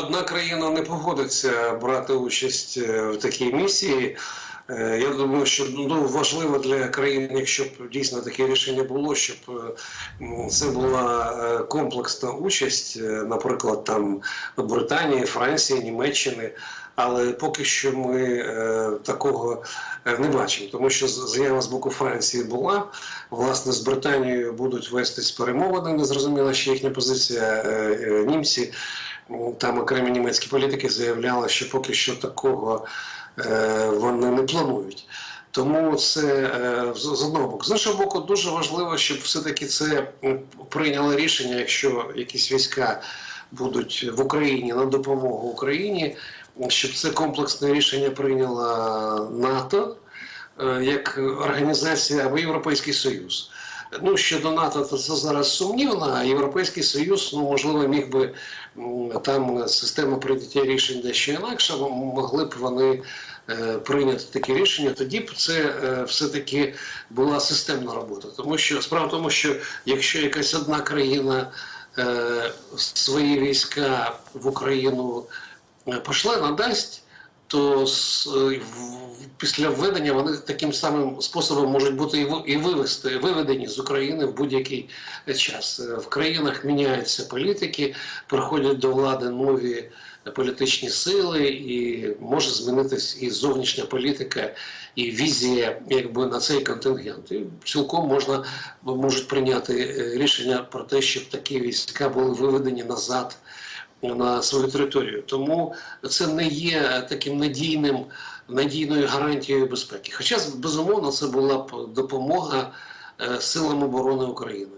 одна країна не погодиться брати участь е, в такій місії. Е, Я думаю, що ну, важливо для країн, якщо б дійсно таке рішення було, щоб е, це була комплексна участь, наприклад, там Британії, Франції, Німеччини. Але поки що ми е, такого не бачимо, тому що заява з боку Франції була. Власне, з Британією будуть вестись перемовини. Не зрозуміла ще їхня позиція. Е, е, Німці там окремі німецькі політики заявляли, що поки що такого е, вони не планують. Тому це е, з одного боку. З іншого боку, дуже важливо, щоб все-таки це м, прийняло рішення, якщо якісь війська будуть в Україні на допомогу Україні, щоб це комплексне рішення прийняла НАТО е, як організація або Європейський Союз. Ну, щодо НАТО, то це зараз сумнівно, а Європейський Союз, ну, можливо, міг би там система прийняття рішень дещо інакша, м- могли б вони е, прийняти такі рішення, тоді б це е, все-таки була системна робота. Тому що справа в тому, що якщо якась одна країна е, свої війська в Україну е, пошле, надасть, то е, в- після введення вони таким самим способом можуть бути і вивести, виведені з України в будь-який час. Е, В країнах міняються політики, приходять до влади нові політичні сили, і може змінитись і зовнішня політика, і візія якби на цей контингент. І цілком можна можуть прийняти е, рішення про те, щоб такі війська були виведені назад на свою територію. Тому це не є таким надійним, надійною гарантією безпеки. Хоча, безумовно, це була б допомога е, силам оборони України.